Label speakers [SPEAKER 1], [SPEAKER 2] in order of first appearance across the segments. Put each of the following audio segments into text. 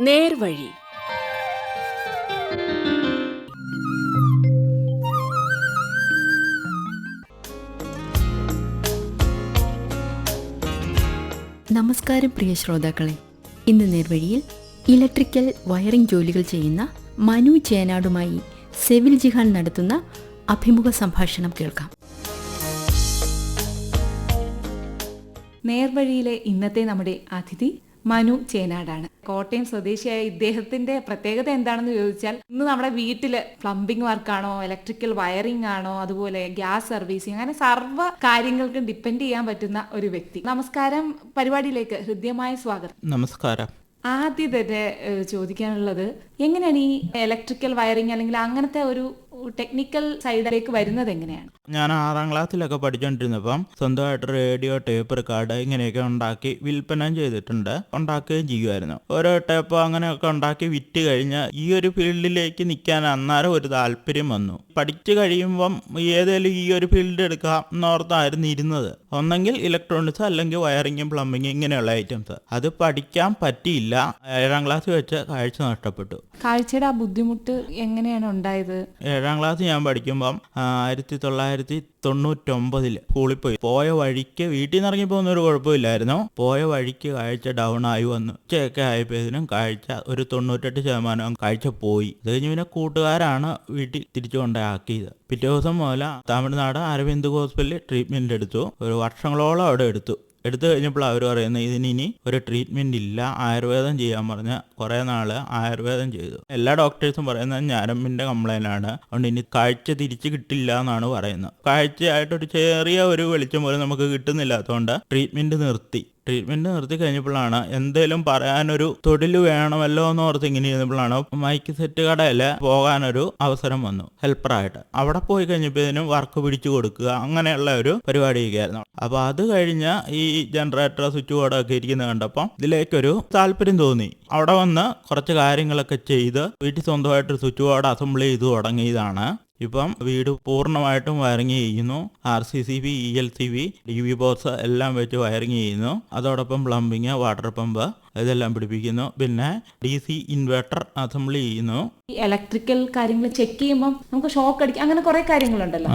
[SPEAKER 1] നേർവഴി.
[SPEAKER 2] നമസ്കാരം പ്രിയ ശ്രോതാക്കളെ. ഇന്ന് നേർവഴിയിൽ ഇലക്ട്രിക്കൽ വയറിംഗ് ജോലികൾ ചെയ്യുന്ന മനു ചേനാടുമായി സെവിൽ ജിഹാൻ നടത്തുന്ന അഭിമുഖ സംഭാഷണം കേൾക്കാം.
[SPEAKER 3] നേർവഴിയിലെ ഇന്നത്തെ നമ്മുടെ അതിഥി മനു ചേനാടാണ്. കോട്ടയം സ്വദേശിയായ ഇദ്ദേഹത്തിന്റെ പ്രത്യേകത എന്താണെന്ന് ചോദിച്ചാൽ ഇന്ന് നമ്മുടെ വീട്ടിൽ പ്ലംബിംഗ് വർക്കാണോ ഇലക്ട്രിക്കൽ വയറിംഗ് ആണോ അതുപോലെ ഗ്യാസ് സർവീസിങ് അങ്ങനെ സർവ കാര്യങ്ങൾക്കും ഡിപ്പെൻഡ് ചെയ്യാൻ പറ്റുന്ന ഒരു വ്യക്തി. നമസ്കാരം പരിപാടിയിലേക്ക് ഹൃദ്യമായ സ്വാഗതം.
[SPEAKER 4] നമസ്കാരം.
[SPEAKER 3] ആദ്യം തന്നെ ചോദിക്കാനുള്ളത് എങ്ങനെയാണ് ഈ ഇലക്ട്രിക്കൽ വയറിംഗ് അല്ലെങ്കിൽ അങ്ങനത്തെ ഒരു ടെക്നിക്കൽ സൈഡിലേക്ക് വരുന്നത് എങ്ങനെയാണ്?
[SPEAKER 4] ഞാൻ ആറാം ക്ലാസ്സിലൊക്കെ പഠിച്ചുകൊണ്ടിരുന്നപ്പം സ്വന്തമായിട്ട് റേഡിയോ ടേപ്പ് റെക്കാർഡ് ഇങ്ങനെയൊക്കെ ഉണ്ടാക്കി വിൽപ്പന ചെയ്തിട്ടുണ്ട്. ഉണ്ടാക്കുകയും ചെയ്യുമായിരുന്നു ഓരോ ടേപ്പ് അങ്ങനെയൊക്കെ ഉണ്ടാക്കി വിറ്റ് കഴിഞ്ഞ് ഈ ഒരു ഫീൽഡിലേക്ക് നിൽക്കാൻ അന്നേരം ഒരു താല്പര്യം വന്നു. പഠിച്ചു കഴിയുമ്പം ഏതേലും ഈ ഒരു ഫീൽഡ് എടുക്കാം എന്നോർത്തായിരുന്നു ഇരുന്നത്. ഒന്നെങ്കിൽ ഇലക്ട്രോണിക്സ് അല്ലെങ്കിൽ വയറിങ്ങും പ്ലംബിങ്ങും ഇങ്ങനെയുള്ള ഐറ്റംസ് അത് പഠിക്കാൻ പറ്റിയില്ല. ഏഴാം ക്ലാസ് വെച്ച് കാഴ്ച നഷ്ടപ്പെട്ടു.
[SPEAKER 3] കാഴ്ചയുടെ ആ ബുദ്ധിമുട്ട് എങ്ങനെയാണ് ഉണ്ടായത്?
[SPEAKER 4] ഏഴാം ക്ലാസ് ഞാൻ പഠിക്കുമ്പം ആയിരത്തി തൊള്ളായിരത്തി തൊണ്ണൂറ്റൊമ്പതിൽ സ്കൂളിൽ പോയി. പോയ വഴിക്ക് വീട്ടിൽ നിന്ന് ഇറങ്ങി പോകുന്ന ഒരു കുഴപ്പമില്ലായിരുന്നു. പോയ വഴിക്ക് കാഴ്ച ഡൗൺ ആയി വന്നു. ഉച്ചയൊക്കെ ആയപ്പോഴതിനും കാഴ്ച ഒരു തൊണ്ണൂറ്റെട്ട് ശതമാനം കാഴ്ച പോയി. അത് കഴിഞ്ഞ് പിന്നെ കൂട്ടുകാരാണ് വീട്ടിൽ തിരിച്ചു കൊണ്ടാക്കിയത് പിറ്റേ ദിവസം മുതൽ തമിഴ്നാട് അരവിന്ദ് ഹോസ്പിറ്റലിൽ ട്രീറ്റ്മെന്റ് എടുത്തു. ഒരു വർഷങ്ങളോളം അവിടെ എടുത്തു. എടുത്തു കഴിഞ്ഞപ്പോൾ അവർ പറയുന്നത് ഇതിനി ഒരു ട്രീറ്റ്മെന്റ് ഇല്ല. ആയുർവേദം ചെയ്യാൻ പറഞ്ഞ് കുറേ നാൾ ആയുർവേദം ചെയ്തു. എല്ലാ ഡോക്ടേഴ്സും പറയുന്നത് ഞാരമ്പിന്റെ കംപ്ലയിന്റ് ആണ്. അതുകൊണ്ട് ഇനി കാഴ്ച തിരിച്ച് കിട്ടില്ല എന്നാണ് പറയുന്നത്. കാഴ്ചയായിട്ടൊരു ചെറിയ ഒരു വെളിച്ചം പോലും നമുക്ക് കിട്ടുന്നില്ലാത്തതുകൊണ്ട് ട്രീറ്റ്മെന്റ് നിർത്തി. ട്രീറ്റ്മെന്റ് നിർത്തി കഴിഞ്ഞപ്പോഴാണ് എന്തേലും പറയാനൊരു തൊഴിൽ വേണമല്ലോ എന്ന് ഓർത്ത് ഇങ്ങനെ ഇരുന്നപ്പോഴാണ് മൈക്ക് സെറ്റ് കടയിൽ പോകാനൊരു അവസരം വന്നു. ഹെൽപ്പറായിട്ട് അവിടെ പോയി കഴിഞ്ഞപ്പോഴത്തേനും വർക്ക് പിടിച്ചു കൊടുക്കുക അങ്ങനെയുള്ള ഒരു പരിപാടിയൊക്കെയായിരുന്നു. അപ്പൊ അത് കഴിഞ്ഞ് ഈ ജനറേറ്റർ സ്വിച്ച് ബോർഡൊക്കെ ഇരിക്കുന്നത് കണ്ടപ്പോൾ ഇതിലേക്കൊരു താല്പര്യം തോന്നി. അവിടെ വന്ന് കുറച്ച് കാര്യങ്ങളൊക്കെ ചെയ്ത് വീട്ടിൽ സ്വന്തമായിട്ട് സ്വിച്ച് ബോർഡ് അസംബിൾ ചെയ്ത് തുടങ്ങിയതാണ്. ഇപ്പം വീട് പൂർണമായിട്ടും വയറിങ് ചെയ്യുന്നു. R C C B E L C B D V box എല്ലാം വെച്ച് വയറിങ് ചെയ്യുന്നു. അതോടൊപ്പം പ്ലംബിങ് വാട്ടർ പമ്പ് ഇതെല്ലാം പിടിപ്പിക്കുന്നു. പിന്നെ ഡി സി ഇൻവെർട്ടർ അസംബ്ലി ചെയ്യുന്നു.
[SPEAKER 3] ഈ ഇലക്ട്രിക്കൽ കാര്യങ്ങൾ ചെക്ക് ചെയ്യുമ്പോൾ നമുക്ക് ഷോക്ക് അടിക്കും അങ്ങനെ കുറെ കാര്യങ്ങളുണ്ടല്ലോ.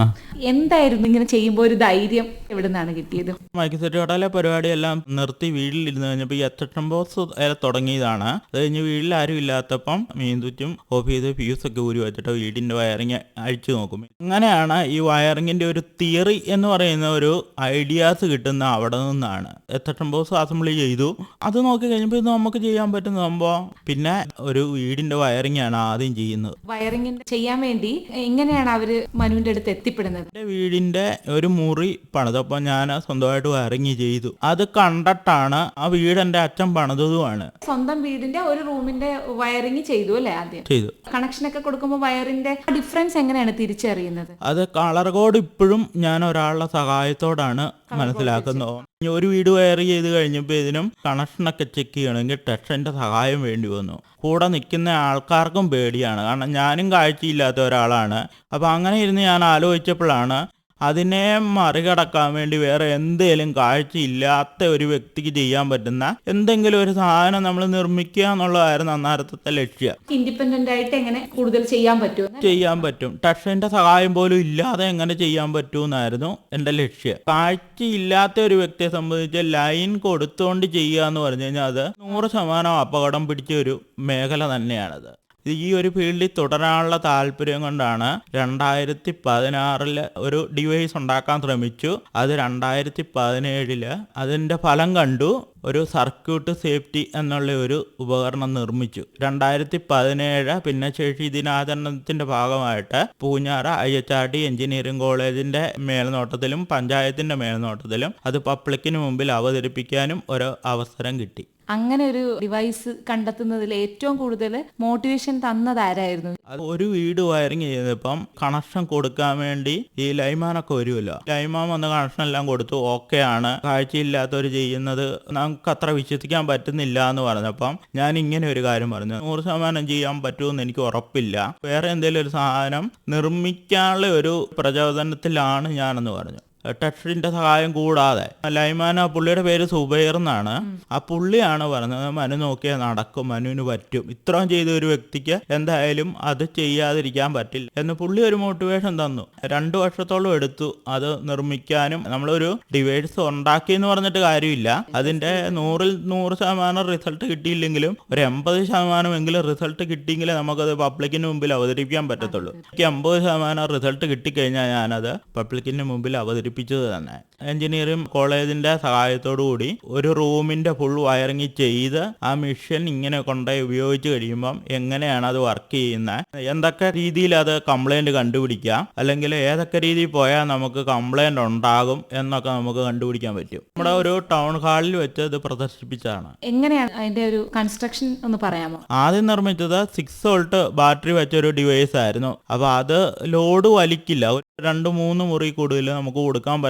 [SPEAKER 3] എന്തായിരുന്നു ഇങ്ങനെ ചെയ്യുമ്പോൾ ഒരു ധൈര്യം എവിടെ നിന്നാണ് കിട്ടിയത്?
[SPEAKER 4] മൈക്ക് സെറ്റ് കടയിലെ പരിപാടിയെല്ലാം നിർത്തി വീട്ടിലിരുന്ന് കഴിഞ്ഞപ്പോൾ ഈ അച്ചട്ടം ബോസ് തുടങ്ങിയതാണ്. അത് കഴിഞ്ഞ് വീട്ടിൽ ആരും ഇല്ലാത്തപ്പം മീൻ തുറ്റും ഓഫ് ചെയ്ത് ഫ്യൂസ് ഒക്കെ ഊരി വെച്ചിട്ട് വീടിന്റെ വയറിങ് അഴിച്ചു നോക്കും. അങ്ങനെയാണ് ഈ വയറിങ്ങിന്റെ ഒരു തിയറി എന്ന് പറയുന്ന ഒരു ഐഡിയാസ് കിട്ടുന്ന അവിടെ നിന്നാണ്. എത്തട്ടം ബോസ് അസംബ്ലി ചെയ്തു. അത് നോക്കി കഴിഞ്ഞപ്പോൾ ഇത് നമുക്ക് ചെയ്യാൻ പറ്റുന്ന സംഭവം പിന്നെ ഒരു വീടിന്റെ വയറിംഗ് ആണ് ആദ്യം ചെയ്യുന്നത്.
[SPEAKER 3] വയറിംഗ് ചെയ്യാൻ വേണ്ടി എങ്ങനെയാണ് അവർ മനുവിന്റെ അടുത്ത് എത്തിപ്പെടുന്നത്?
[SPEAKER 4] എന്റെ വീടിന്റെ ഒരു മുറി പണിതപ്പോൾ ഞാൻ സ്വന്തമായിട്ട് വയറിംഗ് ചെയ്തു. അത് കണ്ടിട്ടാണ് ആ വീട് എന്റെ അച്ഛൻ പണിതതുമാണ്.
[SPEAKER 3] സ്വന്തം വീടിന്റെ ഒരു റൂമിന്റെ വയറിംഗ് ചെയ്തു അല്ലേ ആദ്യം?
[SPEAKER 4] ചെയ്തു.
[SPEAKER 3] കണക്ഷൻ ഒക്കെ കൊടുക്കുമ്പോൾ വയറിന്റെ ഡിഫറൻസ് എങ്ങനെയാണ് തിരിച്ചറിയുന്നത്?
[SPEAKER 4] അത് കളർ കോഡ് ഇപ്പോഴും ഞാൻ ഒരാളുടെ സഹായത്തോടാണ് മനസ്സിലാക്കുന്നത് ഇനി ഒരു വീട് വയർ ചെയ്ത് കഴിഞ്ഞപ്പോൾ ഇതിനും കണക്ഷനൊക്കെ ചെക്ക് ചെയ്യണമെങ്കിൽ ടെക്ഷന്റെ സഹായം വേണ്ടി വന്നു. കൂടെ നിൽക്കുന്ന ആൾക്കാർക്കും പേടിയാണ്. കാരണം ഞാനും കാഴ്ചയില്ലാത്ത ഒരാളാണ്. അപ്പോൾ അങ്ങനെ ഇരുന്ന് ഞാൻ ആലോചിച്ചപ്പോഴാണ് അതിനെ മറികടക്കാൻ വേണ്ടി വേറെ എന്തേലും കാഴ്ചയില്ലാത്ത ഒരു വ്യക്തിക്ക് ചെയ്യാൻ പറ്റുന്ന എന്തെങ്കിലും ഒരു സാധനം നമ്മൾ നിർമ്മിക്കുക എന്നുള്ളതായിരുന്നു അന്നാരത്തെ ലക്ഷ്യം.
[SPEAKER 3] ഇൻഡിപെൻഡന്റ് ആയിട്ട് എങ്ങനെ കൂടുതൽ ചെയ്യാൻ പറ്റും?
[SPEAKER 4] ചെയ്യാൻ പറ്റും. ടഷന്റെ സഹായം പോലും ഇല്ലാതെ എങ്ങനെ ചെയ്യാൻ പറ്റൂന്നായിരുന്നു എന്റെ ലക്ഷ്യം. കാഴ്ചയില്ലാത്ത ഒരു വ്യക്തിയെ സംബന്ധിച്ച് ലൈൻ കൊടുത്തുകൊണ്ട് ചെയ്യുക എന്ന് പറഞ്ഞു കഴിഞ്ഞാൽ അത് നൂറ് ശതമാനം അപകടം പിടിച്ച ഒരു മേഖല തന്നെയാണത്. ഈ ഒരു ഫീൽഡിൽ തുടരാനുള്ള താല്പര്യം കൊണ്ടാണ് രണ്ടായിരത്തി പതിനാറിൽ ഒരു ഡിവൈസ് ഉണ്ടാക്കാൻ ശ്രമിച്ചു. അത് രണ്ടായിരത്തി പതിനേഴിൽ അതിന്റെ ഫലം കണ്ടു. ഒരു സർക്യൂട്ട് സേഫ്റ്റി എന്നുള്ള ഒരു ഉപകരണം നിർമ്മിച്ചു. രണ്ടായിരത്തി പതിനേഴ് ഭിന്നശേഷി ദിനാചരണത്തിന്റെ ഭാഗമായിട്ട് Poonjar I H R D engineering കോളേജിന്റെ മേൽനോട്ടത്തിലും പഞ്ചായത്തിന്റെ മേൽനോട്ടത്തിലും അത് പബ്ലിക്കിന് മുമ്പിൽ അവതരിപ്പിക്കാനും ഒരു അവസരം കിട്ടി.
[SPEAKER 3] അങ്ങനെ ഒരു ഡിവൈസ് കണ്ടെത്തുന്നതിൽ ഏറ്റവും കൂടുതൽ മോട്ടിവേഷൻ തന്നതാരായിരുന്നു
[SPEAKER 4] ഒരു വീട് വയറിങ് ചെയ്തപ്പം കണക്ഷൻ കൊടുക്കാൻ വേണ്ടി ഈ ലൈമാനൊക്കെ വരുമല്ലോ. ലൈമാൻ വന്ന് കണക്ഷൻ എല്ലാം കൊടുത്തു ഓക്കെ ആണ്. കാഴ്ചയില്ലാത്തവർ ചെയ്യുന്നത് നമുക്ക് അത്ര വിശ്വസിക്കാൻ പറ്റുന്നില്ല എന്ന് പറഞ്ഞപ്പം ഞാൻ ഇങ്ങനെ ഒരു കാര്യം പറഞ്ഞു. നൂറ് ശതമാനം ചെയ്യാൻ പറ്റുമെന്ന് എനിക്ക് ഉറപ്പില്ല. വേറെ എന്തെങ്കിലും ഒരു സാധനം നിർമ്മിക്കാനുള്ള ഒരു പ്രചോദനത്തിലാണ് ഞാനെന്ന് പറഞ്ഞു. ടെക്സ്റ്റിന്റെ സഹായം കൂടാതെ. ലൈമാന പുള്ളിയുടെ പേര് സുബൈർ എന്നാണ്. ആ പുള്ളിയാണ് പറഞ്ഞത് മനു നോക്കിയാൽ നടക്കും മനുവിന് പറ്റും. ഇത്രയും ചെയ്ത ഒരു വ്യക്തിക്ക് എന്തായാലും അത് ചെയ്യാതിരിക്കാൻ പറ്റില്ല. എന്ന് പുള്ളി ഒരു മോട്ടിവേഷൻ തന്നു. രണ്ടു വർഷത്തോളം എടുത്തു അത് നിർമ്മിക്കാനും. നമ്മളൊരു ഡിവൈസ് ഉണ്ടാക്കി എന്ന് പറഞ്ഞിട്ട് കാര്യമില്ല. അതിന്റെ നൂറിൽ നൂറ് ശതമാനം റിസൾട്ട് കിട്ടിയില്ലെങ്കിലും ഒരു എൺപത് ശതമാനമെങ്കിലും റിസൾട്ട് കിട്ടിയെങ്കിലേ നമുക്കത് പബ്ലിക്കിന് മുമ്പിൽ അവതരിപ്പിക്കാൻ പറ്റത്തുള്ളൂ. എനിക്ക് എൺപത് ശതമാനം റിസൾട്ട് കിട്ടിക്കഴിഞ്ഞാൽ ഞാനത് പബ്ലിക്കിന് മുമ്പിൽ അവതരിപ്പിച്ചത് തന്നെ. എഞ്ചിനീയറിംഗ് കോളേജിന്റെ സഹായത്തോടു കൂടി ഒരു റൂമിന്റെ ഫുൾ വയറിങ് ചെയ്ത് ആ മിഷൻ ഇങ്ങനെ കൊണ്ടുപോയി ഉപയോഗിച്ച് കഴിയുമ്പം എങ്ങനെയാണ് അത് വർക്ക് ചെയ്യുന്നത്? എന്തൊക്കെ രീതിയിൽ അത് കംപ്ലൈന്റ് കണ്ടുപിടിക്കാം? അല്ലെങ്കിൽ ഏതൊക്കെ രീതി പോയാൽ നമുക്ക് കംപ്ലൈന്റ് ഉണ്ടാകും എന്നൊക്കെ നമുക്ക് കണ്ടുപിടിക്കാൻ പറ്റും. നമ്മുടെ ഒരു ടൗൺ ഹാളിൽ വെച്ച് ഇത് പ്രദർശിപ്പിച്ചതാണ്.
[SPEAKER 3] എങ്ങനെയാണ് അതിന്റെ ഒരു കൺസ്ട്രക്ഷൻ ഒന്ന് പറയാമോ?
[SPEAKER 4] ആദ്യം നിർമ്മിച്ചത് സിക്സ് വോൾട്ട് ബാറ്ററി വെച്ച ഒരു ഡിവൈസ് ആയിരുന്നു. അപ്പൊ അത് ലോഡ് വലിക്കില്ല. ഒരു രണ്ട് മൂന്ന് മുറി കൂടുതൽ നമുക്ക് കൊടുക്കാൻ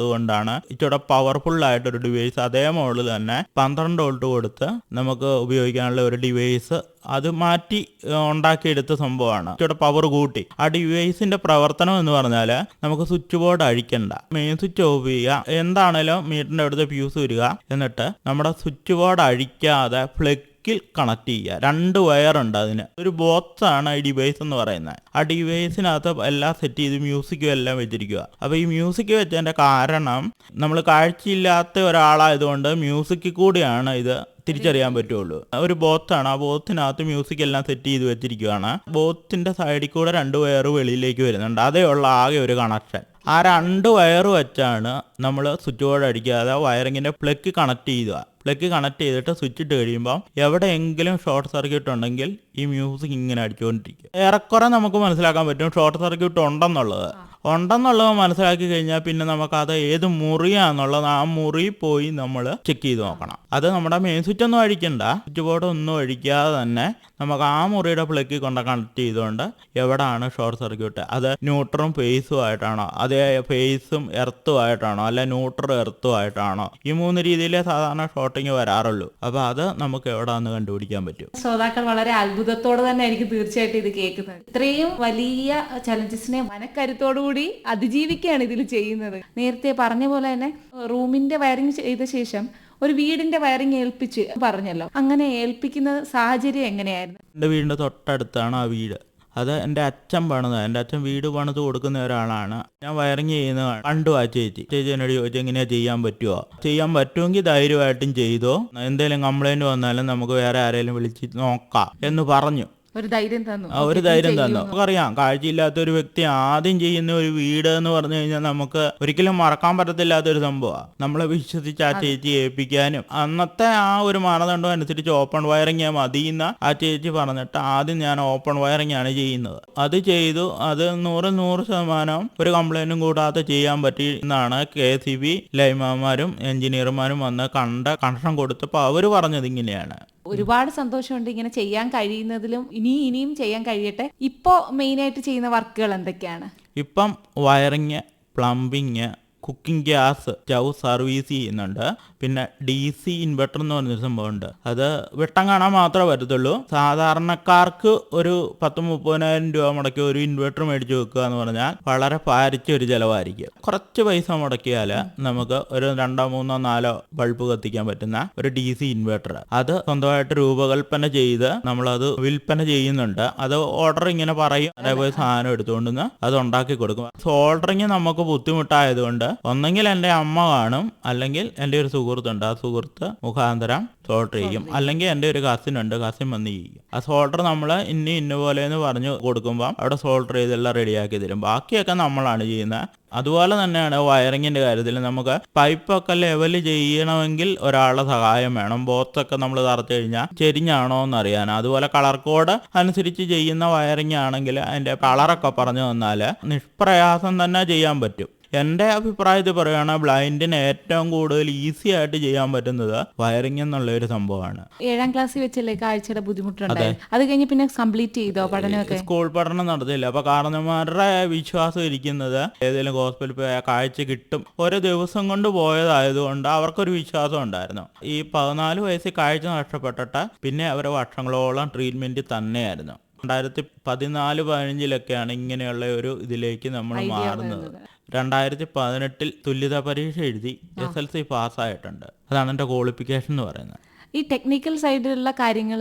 [SPEAKER 4] കൊണ്ടാണ് ഇച്ചിരി പവർഫുൾ ആയിട്ടൊരു ഡിവൈസ് അതേ മോഡൽ തന്നെ പന്ത്രണ്ട് വോൾട്ട് കൊടുത്ത് നമുക്ക് ഉപയോഗിക്കാനുള്ള ഒരു ഡിവൈസ് അത് മാറ്റി ഉണ്ടാക്കിയെടുത്ത സംഭവമാണ്. ഇച്ചിരി പവർ കൂട്ടി. ആ ഡിവൈസിന്റെ പ്രവർത്തനം എന്ന് പറഞ്ഞാൽ നമുക്ക് സ്വിച്ച് ബോർഡ് അഴിക്കണ്ട. മെയിൻ സ്വിച്ച് ഓഫ് ചെയ്യുക. എന്താണേലും മീറ്ററിന്റെ അടുത്ത് ഫ്യൂസ് വരിക. എന്നിട്ട് നമ്മുടെ സ്വിച്ച് ബോർഡ് അഴിക്കാതെ ഫ്ലെക് ിൽ കണക്ട് ചെയ്യുക. രണ്ട് വയർ ഉണ്ട് അതിന്. ഒരു ബോക്സ് ആണ് ഈ ഡിവൈസ് എന്ന് പറയുന്നത്. ആ ഡിവൈസിനകത്ത് എല്ലാം സെറ്റ് ചെയ്ത് മ്യൂസിക്കും എല്ലാം വെച്ചിരിക്കുക. അപ്പോൾ ഈ മ്യൂസിക് വെച്ചതിന്റെ കാരണം നമ്മൾ കാഴ്ചയില്ലാത്ത ഒരാളായതുകൊണ്ട് മ്യൂസിക്കിൽ കൂടിയാണ് ഇത് തിരിച്ചറിയാൻ പറ്റുള്ളൂ. ഒരു ബോത്താണ് ആ ബോത്തിനകത്ത് മ്യൂസിക് എല്ലാം സെറ്റ് ചെയ്ത് വെച്ചിരിക്കുകയാണ്. ബോത്തിന്റെ സൈഡിൽ കൂടെ രണ്ട് വയറ് വെളിയിലേക്ക് വരുന്നുണ്ട്. അതേ ഉള്ള ആകെ ഒരു കണക്ഷൻ ആ രണ്ട് വയറ് വെച്ചാണ് നമ്മൾ സ്വിച്ച് ബോർഡ് അടിക്കാതെ വയറിങ്ങിന്റെ പ്ലഗ് കണക്ട് ചെയ്യുക. പ്ലഗ് കണക്ട് ചെയ്തിട്ട് സ്വിച്ച് ഇട്ട് കഴിയുമ്പോൾ എവിടെയെങ്കിലും ഷോർട്ട് സർക്യൂട്ട് ഉണ്ടെങ്കിൽ ഈ മ്യൂസിക് ഇങ്ങനെ അടിച്ചുകൊണ്ടിരിക്കും. ഏറെക്കുറെ നമുക്ക് മനസ്സിലാക്കാൻ പറ്റും ഷോർട്ട് സർക്യൂട്ട് ഉണ്ടെന്നുള്ളത്. ഉണ്ടെന്നുള്ളത് മനസ്സിലാക്കി കഴിഞ്ഞാൽ പിന്നെ നമുക്ക് അത് ഏത് മുറിയാന്നുള്ളത് ആ മുറി പോയി നമ്മൾ ചെക്ക് ചെയ്ത് നോക്കണം. അത് നമ്മുടെ മെയിൻ സ്വിച്ച് ഒന്നും അഴിക്കണ്ട. സ്വിച്ച് ബോർഡ് ഒന്നും അഴിക്കാതെ തന്നെ നമുക്ക് ആ മുറിയുടെ പ്ലഗ് കൊണ്ട് കണക്ട് ചെയ്തുകൊണ്ട് എവിടാണ് ഷോർട്ട് സർക്യൂട്ട് അത് ന്യൂട്രും ഫേസും ആയിട്ടാണോ? അതേ ഫേസും എർത്തും ആയിട്ടാണോ? അല്ലെ ന്യൂട്രൽ എർത്തും ആയിട്ടാണോ? ഈ മൂന്ന് രീതിയിലേ സാധാരണ ഷോർട്ടിങ് വരാറുള്ളൂ. അപ്പോൾ അത് നമുക്ക് എവിടാന്ന് കണ്ടുപിടിക്കാൻ പറ്റും.
[SPEAKER 3] ശ്രോതാക്കൾ വളരെ അത്ഭുതത്തോടെ തന്നെ എനിക്ക് തീർച്ചയായിട്ടും ഇത് കേൾക്കുന്നത്. ഇത്രയും വലിയ ചലഞ്ചസിനെ മനക്കരുത്തോടുകൂടി അതിജീവിക്കുകയാണ് ഇതിൽ ചെയ്യുന്നത്. നേരത്തെ പറഞ്ഞ പോലെ തന്നെ റൂമിന്റെ വയറിംഗ് ചെയ്ത ശേഷം ഒരു വീടിന്റെ വയറിംഗ് ഏൽപ്പിച്ച് പറഞ്ഞല്ലോ. അങ്ങനെ ഏൽപ്പിക്കുന്ന സാഹചര്യം എങ്ങനെയായിരുന്നു?
[SPEAKER 4] എന്റെ വീടിന്റെ തൊട്ടടുത്താണ് ആ വീട്. അത് എന്റെ അച്ഛൻ പണിത്. എന്റെ അച്ഛൻ വീട് പണിത് കൊടുക്കുന്ന ഒരാളാണ്. ഞാൻ വയറിങ് ചെയ്യുന്ന കണ്ടു ആ ചേച്ചി. ചേച്ചി എന്നോട് ചോദിച്ചു എങ്ങനെയാ ചെയ്യാൻ പറ്റുമോ ചെയ്യാൻ പറ്റുമെങ്കിൽ ധൈര്യമായിട്ടും ചെയ്തോ. എന്തെങ്കിലും കംപ്ലൈന്റ് വന്നാലും നമുക്ക് വേറെ ആരെങ്കിലും വിളിച്ച് നോക്കാം എന്ന് പറഞ്ഞു.
[SPEAKER 3] ഒരു ധൈര്യം തന്നു.
[SPEAKER 4] ഒരു ധൈര്യം തന്നു. നമുക്കറിയാം കാഴ്ചയില്ലാത്ത ഒരു വ്യക്തി ആദ്യം ചെയ്യുന്ന ഒരു വീട് എന്ന് പറഞ്ഞു കഴിഞ്ഞാൽ നമുക്ക് ഒരിക്കലും മറക്കാൻ പറ്റത്തില്ലാത്ത ഒരു സംഭവമാണ് നമ്മളെ വിശ്വസിച്ച് ആ ചേച്ചി ഏൽപ്പിക്കാനും. അന്നത്തെ ആ ഒരു മാനദണ്ഡം അനുസരിച്ച് ഓപ്പൺ വയറിംഗ് മതി എന്ന് ആ ചേച്ചി പറഞ്ഞിട്ട് ആദ്യം ഞാൻ ഓപ്പൺ വയറിംഗ് ആണ് ചെയ്യുന്നത്. അത് ചെയ്തു. അത് നൂറ് നൂറ് ശതമാനം ഒരു കംപ്ലൈന്റും കൂടാതെ ചെയ്യാൻ പറ്റി എന്നാണ് കെ സി ബി ലൈമാമാരും എഞ്ചിനീയർമാരും വന്ന് കണ്ട കണക്ഷൻ കൊടുത്തപ്പോൾ അവർ പറഞ്ഞത് ഇങ്ങനെയാണ്.
[SPEAKER 3] ഒരുപാട് സന്തോഷമുണ്ട് ഇങ്ങനെ ചെയ്യാൻ കഴിയുന്നതിലും ഇനി ഇനിയും ചെയ്യാൻ കഴിയട്ടെ. ഇപ്പോ മെയിൻ ആയിട്ട് ചെയ്യുന്ന വർക്കുകൾ എന്തൊക്കെയാണ്?
[SPEAKER 4] ഇപ്പം wiring plumbing cooking gas stove service ചെയ്യുന്നുണ്ട്. പിന്നെ ഡി സി ഇൻവെർട്ടർ എന്ന് പറഞ്ഞൊരു സംഭവമുണ്ട്. അത് വെട്ടം കാണാൻ മാത്രമേ വരത്തുള്ളൂ സാധാരണക്കാർക്ക് ഒരു പത്ത് മുപ്പതിനായിരം രൂപ മുടക്കി ഒരു ഇൻവെർട്ടർ മേടിച്ച് വെക്കുക എന്ന് പറഞ്ഞാൽ വളരെ പാരിച്ച ഒരു ചിലവായിരിക്കും. കുറച്ച് പൈസ മുടക്കിയാൽ നമുക്ക് ഒരു രണ്ടോ മൂന്നോ നാലോ ബൾബ് കത്തിക്കാൻ പറ്റുന്ന ഒരു ഡി സി ഇൻവെർട്ടർ അത് സ്വന്തമായിട്ട് രൂപകൽപ്പന ചെയ്ത് നമ്മളത് വിൽപ്പന ചെയ്യുന്നുണ്ട്. അത് ഓർഡർ ഇങ്ങനെ പറയും. അതേപോലെ സാധനം എടുത്തുകൊണ്ടുവന്ന് അത് ഉണ്ടാക്കി കൊടുക്കും. സോൾഡറിങ് നമുക്ക് ബുദ്ധിമുട്ടായതുകൊണ്ട് ഒന്നെങ്കിൽ എന്റെ അമ്മ കാണും അല്ലെങ്കിൽ എന്റെ ഒരു സുഹൃത്തുണ്ട്. ആ സുഹൃത്ത് മുഖാന്തരം സോൾഡർ ചെയ്യും. അല്ലെങ്കിൽ എന്റെ ഒരു കസിൻ ഉണ്ട് കസിൻ വന്ന് ചെയ്യും ആ സോൾട്ടർ നമ്മൾ ഇന്ന ഇന്ന പോലെ എന്ന് പറഞ്ഞു കൊടുക്കുമ്പോൾ അവിടെ സോൾട്ടർ ചെയ്തെല്ലാം റെഡിയാക്കി തരും. ബാക്കിയൊക്കെ നമ്മളാണ് ചെയ്യുന്നത്. അതുപോലെ തന്നെയാണ് വയറിങ്ങിന്റെ കാര്യത്തിൽ നമുക്ക് പൈപ്പൊക്കെ ലെവൽ ചെയ്യണമെങ്കിൽ ഒരാളുടെ സഹായം വേണം. ബോത്തൊക്കെ നമ്മൾ തറച്ചു കഴിഞ്ഞാൽ ചെരിഞ്ഞാണോ എന്ന് അറിയാൻ അതുപോലെ കളർ കോഡ് അനുസരിച്ച് ചെയ്യുന്ന വയറിംഗ് ആണെങ്കിൽ അതിന്റെ കളറൊക്കെ പറഞ്ഞു തന്നാൽ നിഷ്പ്രയാസം തന്നെ ചെയ്യാൻ പറ്റും. എന്റെ അഭിപ്രായത്തിൽ പറയുകയാണ് ബ്ലൈൻഡിന് ഏറ്റവും കൂടുതൽ ഈസി ആയിട്ട് ചെയ്യാൻ പറ്റുന്നത് വയറിംഗ് എന്നുള്ള ഒരു സംഭവമാണ്.
[SPEAKER 3] ഏഴാം ക്ലാസ്സിൽ വെച്ചല്ലേ കാഴ്ചയുടെ ബുദ്ധിമുട്ടുണ്ട് അത്. കഴിഞ്ഞ് പിന്നെ കംപ്ലീറ്റ് ചെയ്തോ പഠനമൊക്കെ?
[SPEAKER 4] സ്കൂൾ പഠനം നടത്തില്ല അപ്പൊ കാരണന്മാരുടെ വിശ്വാസം ഇരിക്കുന്നത് ഏതെങ്കിലും ഹോസ്പിറ്റലിൽ പോയാൽ കാഴ്ച കിട്ടും. ഓരോ ദിവസം കൊണ്ട് പോയതായതുകൊണ്ട് അവർക്കൊരു വിശ്വാസം ഉണ്ടായിരുന്നു. ഈ പതിനാല് വയസ്സിൽ കാഴ്ച നഷ്ടപ്പെട്ടിട്ട് പിന്നെ അവർ വർഷങ്ങളോളം ട്രീറ്റ്മെന്റ് തന്നെയായിരുന്നു. രണ്ടായിരത്തി പതിനാല് പതിനഞ്ചിലൊക്കെയാണ് ഇങ്ങനെയുള്ള ഒരു ഇതിലേക്ക് നമ്മൾ മാറുന്നത്. രണ്ടായിരത്തി പതിനെട്ടിൽ തുല്യതാ പരീക്ഷ എഴുതി എസ് എൽ സി പാസ്സായിട്ടുണ്ട്. അതാണ് എന്റെ ക്വാളിഫിക്കേഷൻ എന്ന് പറയുന്നത്.
[SPEAKER 3] ഈ ടെക്നിക്കൽ സൈഡിലുള്ള കാര്യങ്ങൾ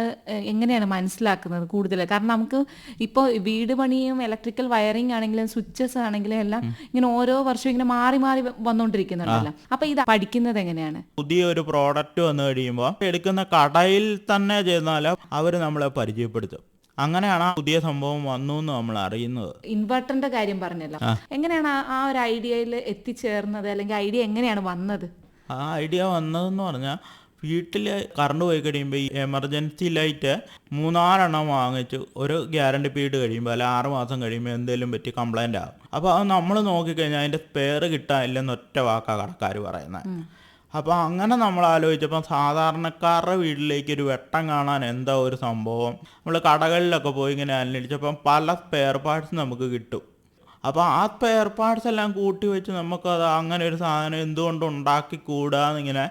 [SPEAKER 3] എങ്ങനെയാണ് മനസ്സിലാക്കുന്നത് കൂടുതൽ? കാരണം നമുക്ക് ഇപ്പോൾ വീട് പണിയും ഇലക്ട്രിക്കൽ വയറിംഗ് ആണെങ്കിലും സ്വിച്ചസ് ആണെങ്കിലും എല്ലാം ഇങ്ങനെ ഓരോ വർഷവും ഇങ്ങനെ മാറി മാറി വന്നുകൊണ്ടിരിക്കുന്നുണ്ടല്ലോ അപ്പൊ ഇത് പഠിക്കുന്നത് എങ്ങനെയാണ്?
[SPEAKER 4] പുതിയ ഒരു പ്രോഡക്റ്റ് വന്നു കഴിയുമ്പോൾ എടുക്കുന്ന കടയിൽ തന്നെ ചെയ്താൽ അവർ നമ്മളെ പരിചയപ്പെടുത്തും. അങ്ങനെയാണ് ആ പുതിയ സംഭവം വന്നു എന്ന് നമ്മൾ അറിയുന്നത്.
[SPEAKER 3] ഇൻവെർട്ടറിന്റെ കാര്യം പറഞ്ഞല്ലോ. എങ്ങനെയാണ് ആ- ഒരു ഐഡിയയിൽ എത്തിച്ചേർന്നത്? അല്ലെങ്കിൽ ഐഡിയ എങ്ങനെയാണ് വന്നത്?
[SPEAKER 4] ആ ഐഡിയ വന്നതെന്ന് പറഞ്ഞാൽ വീട്ടിൽ കറണ്ട് പോയി കഴിയുമ്പോൾ ഈ എമർജൻസി ലൈറ്റ് മൂന്നാലെണ്ണം വാങ്ങിച്ചു ഒരു ഗ്യാരണ്ടി പീരീഡ് കഴിയുമ്പോൾ അല്ല ആറ് മാസം കഴിയുമ്പോൾ എന്തെങ്കിലും പറ്റി കംപ്ലൈന്റ് ആകും അപ്പോൾ അത് നമ്മൾ നോക്കിക്കഴിഞ്ഞാൽ അതിന്റെ സ്പെയർ കിട്ടാനില്ലെന്ന് ഒറ്റ വാക്കാണ് കടക്കാർ പറയുന്നത് അപ്പോൾ അങ്ങനെ നമ്മൾ ആലോചിച്ചപ്പോൾ സാധാരണക്കാരുടെ വീട്ടിലേക്ക് ഒരു വെട്ടം കാണാൻ എന്താ ഒരു സംഭവം? നമ്മൾ കടകളിലൊക്കെ പോയി ഇങ്ങനെ അന്വേഷിച്ചപ്പം പല സ്പെയർ പാർട്സ് നമുക്ക് കിട്ടും. അപ്പോൾ ആ സ്പെയർ പാർട്സ് എല്ലാം കൂട്ടി വെച്ച് നമുക്കത് അങ്ങനെ ഒരു സാധനം എന്തുകൊണ്ട് ഉണ്ടാക്കിക്കൂടാന്നിങ്ങനെ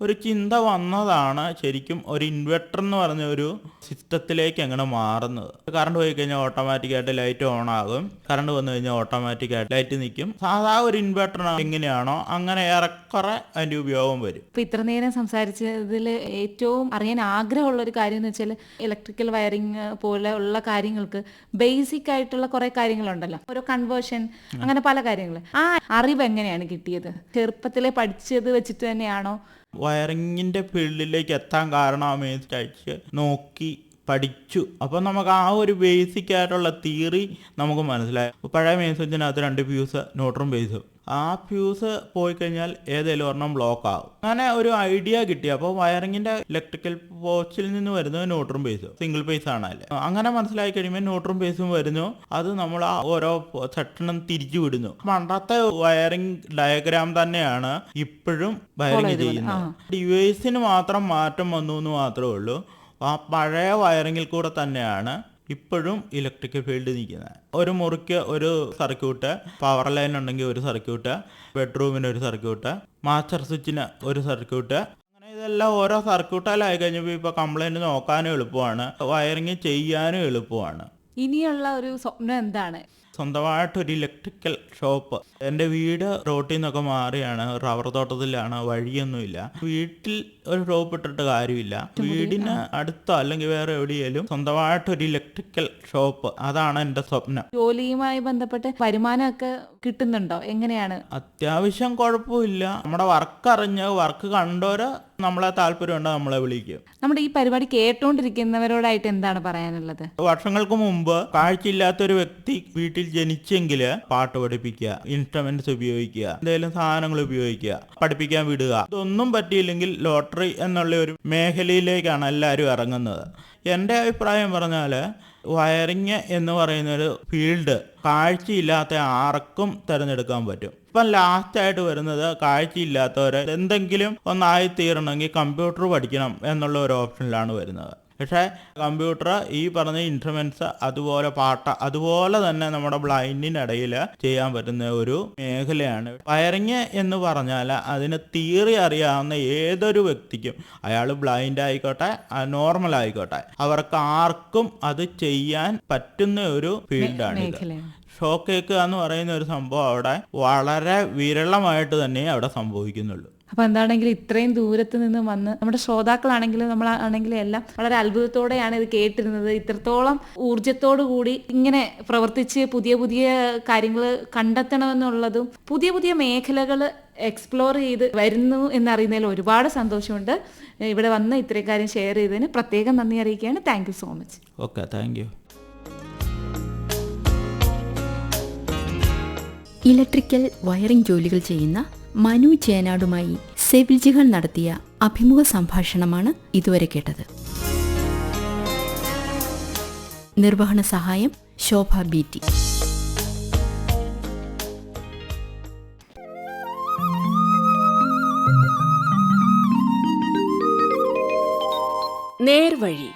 [SPEAKER 4] ഒരു ചിന്ത വന്നതാണ് ശരിക്കും ഒരു ഇൻവെർട്ടർ എന്ന് പറഞ്ഞ ഒരു സിസ്റ്റത്തിലേക്ക് അങ്ങനെ മാറുന്നത്. കറണ്ട് പോയി കഴിഞ്ഞാൽ ഓട്ടോമാറ്റിക്കായിട്ട് ലൈറ്റ് ഓൺ ആകും. കറണ്ട് വന്നു കഴിഞ്ഞാൽ ഓട്ടോമാറ്റിക്കായിട്ട് ലൈറ്റ് നിൽക്കും. സാധാ ഒരു ഇൻവെർട്ടർ എങ്ങനെയാണോ അങ്ങനെ ഏറെക്കുറെ അതിന്റെ ഉപയോഗം വരും.
[SPEAKER 3] ഇപ്പൊ ഇത്ര നേരം സംസാരിച്ചതിൽ ഏറ്റവും അറിയാൻ ആഗ്രഹമുള്ള ഒരു കാര്യം എന്ന് വെച്ചാൽ ഇലക്ട്രിക്കൽ വയറിംഗ് പോലെ ഉള്ള കാര്യങ്ങൾക്ക് ബേസിക് ആയിട്ടുള്ള കുറെ കാര്യങ്ങളുണ്ടല്ലോ. ഓരോ കൺവേർഷൻ അങ്ങനെ പല കാര്യങ്ങൾ ആ അറിവ് എങ്ങനെയാണ് കിട്ടിയത്? ചെറുപ്പത്തിലെ പഠിച്ചത് വെച്ചിട്ട് തന്നെയാണോ?
[SPEAKER 4] വയറിങ്ങിന്റെ ഫീൽഡിലേക്ക് എത്താൻ കാരണം മേസ്റ്റ് അയച്ച് നോക്കി പഠിച്ചു. അപ്പോൾ നമുക്ക് ആ ഒരു ബേസിക് ആയിട്ടുള്ള തിയറി നമുക്ക് മനസ്സിലായി. പഴയ മേസഞ്ചിനകത്ത് രണ്ട് ഫ്യൂസ് നോട്ടറും ബേസും ആ ഫ്യൂസ് പോയി കഴിഞ്ഞാൽ ഏതെങ്കിലും ഒരെണ്ണം ബ്ലോക്ക് ആകും അങ്ങനെ ഒരു ഐഡിയ കിട്ടി. അപ്പോൾ വയറിങ്ങിന്റെ ഇലക്ട്രിക്കൽ പോസ്റ്റിൽ നിന്ന് വരുന്നത് ന്യൂട്രൺ പേസ് സിംഗിൾ പേസ് ആണല്ലേ. അങ്ങനെ മനസ്സിലായി കഴിയുമ്പോൾ ന്യൂട്രൺ പേസും വരുന്നു. അത് നമ്മൾ ആ ഓരോ സെക്ഷനും തിരിച്ചു വിടുന്നു. പണ്ടത്തെ വയറിംഗ് ഡയഗ്രാം തന്നെയാണ് ഇപ്പോഴും വയറിംഗ് ചെയ്യുന്നത്. ഡിവൈസിന് മാത്രം മാറ്റം വന്നു എന്ന് മാത്രമേ ഉള്ളൂ. ആ പഴയ വയറിങ്ങിൽ കൂടെ തന്നെയാണ് ഇപ്പോഴും ഇലക്ട്രിക്കൽ ഫീൽഡ് നിൽക്കുന്നത് ഒരു മുറിക്ക് ഒരു സർക്യൂട്ട് പവർ ലൈൻ ഉണ്ടെങ്കിൽ ഒരു സർക്യൂട്ട് ബെഡ്റൂമിന് ഒരു സർക്യൂട്ട് മാസ്റ്റർ സ്വിച്ചിന് ഒരു സർക്യൂട്ട്. അങ്ങനെ ഇതെല്ലാം ഓരോ സർക്യൂട്ടാലായി കഴിഞ്ഞപ്പോൾ ഇപ്പോൾ കംപ്ലൈന്റ് നോക്കാനും എളുപ്പമാണ് വയറിങ് ചെയ്യാനും എളുപ്പമാണ്.
[SPEAKER 3] ഇനിയുള്ള ഒരു സ്വപ്നം എന്താണ്?
[SPEAKER 4] സ്വന്തമായിട്ടൊരു ഇലക്ട്രിക്കൽ ഷോപ്പ് എന്റെ വീട് റോട്ടിൽ നിന്നൊക്കെ മാറിയാണ്. റബ്ബർ തോട്ടത്തിലാണ്. വഴിയൊന്നുമില്ല. വീട്ടിൽ ഒരു ഷോപ്പ് ഇട്ടിട്ട് കാര്യമില്ല. വീടിന് അടുത്തോ അല്ലെങ്കിൽ വേറെ എവിടെയെങ്കിലും സ്വന്തമായിട്ടൊരു ഇലക്ട്രിക്കൽ ഷോപ്പ് അതാണ് എന്റെ സ്വപ്നം.
[SPEAKER 3] ജോലിയുമായി ബന്ധപ്പെട്ട് വരുമാനമൊക്കെ കിട്ടുന്നുണ്ടോ? എങ്ങനെയാണ്?
[SPEAKER 4] അത്യാവശ്യം കുഴപ്പമില്ല. നമ്മുടെ വർക്ക് അറിഞ്ഞ് വർക്ക് കണ്ടോര് നമ്മളെ താല്പര്യമുണ്ട് നമ്മളെ വിളിക്കും.
[SPEAKER 3] നമ്മുടെ ഈ പരിപാടി കേട്ടോണ്ടിരിക്കുന്നവരോടായിട്ട് എന്താണ് പറയാനുള്ളത്?
[SPEAKER 4] വർഷങ്ങൾക്ക് മുമ്പ് കാഴ്ചയില്ലാത്തൊരു വ്യക്തി വീട്ടിൽ ജനിച്ചെങ്കിൽ പാട്ട് പഠിപ്പിക്കുക ഇൻസ്ട്രുമെന്റ്സ് ഉപയോഗിക്കുക എന്തെങ്കിലും സാധനങ്ങൾ ഉപയോഗിക്കുക പഠിപ്പിക്കാൻ വിടുക. ഇതൊന്നും പറ്റിയില്ലെങ്കിൽ ലോട്ടറി എന്നുള്ള ഒരു മേഖലയിലേക്കാണ് എല്ലാവരും ഇറങ്ങുന്നത്. എന്റെ അഭിപ്രായം പറഞ്ഞാൽ വയറിങ് എന്ന് പറയുന്ന ഒരു ഫീൽഡ് കാഴ്ചയില്ലാത്ത ആർക്കും തിരഞ്ഞെടുക്കാൻ പറ്റും. ഇപ്പം ലാസ്റ്റായിട്ട് വരുന്നത് കാഴ്ചയില്ലാത്തവർ എന്തെങ്കിലും ഒന്നായി തീരണമെങ്കിൽ കമ്പ്യൂട്ടർ പഠിക്കണം എന്നുള്ള ഒരു ഓപ്ഷനിലാണ് വരുന്നത്. പക്ഷേ കമ്പ്യൂട്ടർ ഈ പറഞ്ഞ ഇൻസ്ട്രുമെന്റ്സ് അതുപോലെ പാട്ട അതുപോലെ തന്നെ നമ്മുടെ ബ്ലൈൻഡിനിടയിൽ ചെയ്യാൻ പറ്റുന്ന ഒരു മേഖലയാണ്. വയറിങ് എന്ന് പറഞ്ഞാൽ അതിന് തിയറി അറിയാവുന്ന ഏതൊരു വ്യക്തിക്കും അയാൾ ബ്ലൈൻഡ് ആയിക്കോട്ടെ നോർമൽ ആയിക്കോട്ടെ അവർക്ക് ആർക്കും അത് ചെയ്യാൻ പറ്റുന്ന ഒരു ഫീൽഡാണ് ഇത് ഷോക്ക് കേൾക്കുക എന്ന് പറയുന്ന ഒരു സംഭവം അവിടെ വളരെ വിരളമായിട്ട് തന്നെ അവിടെ സംഭവിക്കുന്നുള്ളൂ.
[SPEAKER 3] അപ്പൊ എന്താണെങ്കിലും ഇത്രയും ദൂരത്ത് നിന്ന് വന്ന് നമ്മുടെ ശ്രോതാക്കളാണെങ്കിലും നമ്മളാണെങ്കിലും എല്ലാം വളരെ അത്ഭുതത്തോടെയാണ് ഇത് കേട്ടിരുന്നത്. ഇത്രത്തോളം ഊർജത്തോടു കൂടി ഇങ്ങനെ പ്രവർത്തിച്ച് പുതിയ പുതിയ കാര്യങ്ങൾ കണ്ടെത്തണമെന്നുള്ളതും പുതിയ പുതിയ മേഖലകൾ എക്സ്പ്ലോർ ചെയ്ത് വരുന്നു എന്നറിയുന്നതിൽ ഒരുപാട് സന്തോഷമുണ്ട്. ഇവിടെ വന്ന് ഇത്രയും കാര്യം ഷെയർ ചെയ്തതിന് പ്രത്യേകം നന്ദി അറിയിക്കുകയാണ്. Thank so much
[SPEAKER 4] okay thank you
[SPEAKER 2] electrical wiring ജോലികൾ ചെയ്യുന്ന മനു ചേനാടുമായി സെവിൽജികൾ നടത്തിയ അഭിമുഖ സംഭാഷണമാണ് ഇതുവരെ കേട്ടത്. നിർവഹണ സഹായം ശോഭ ബി ടി.
[SPEAKER 1] നേർവഴി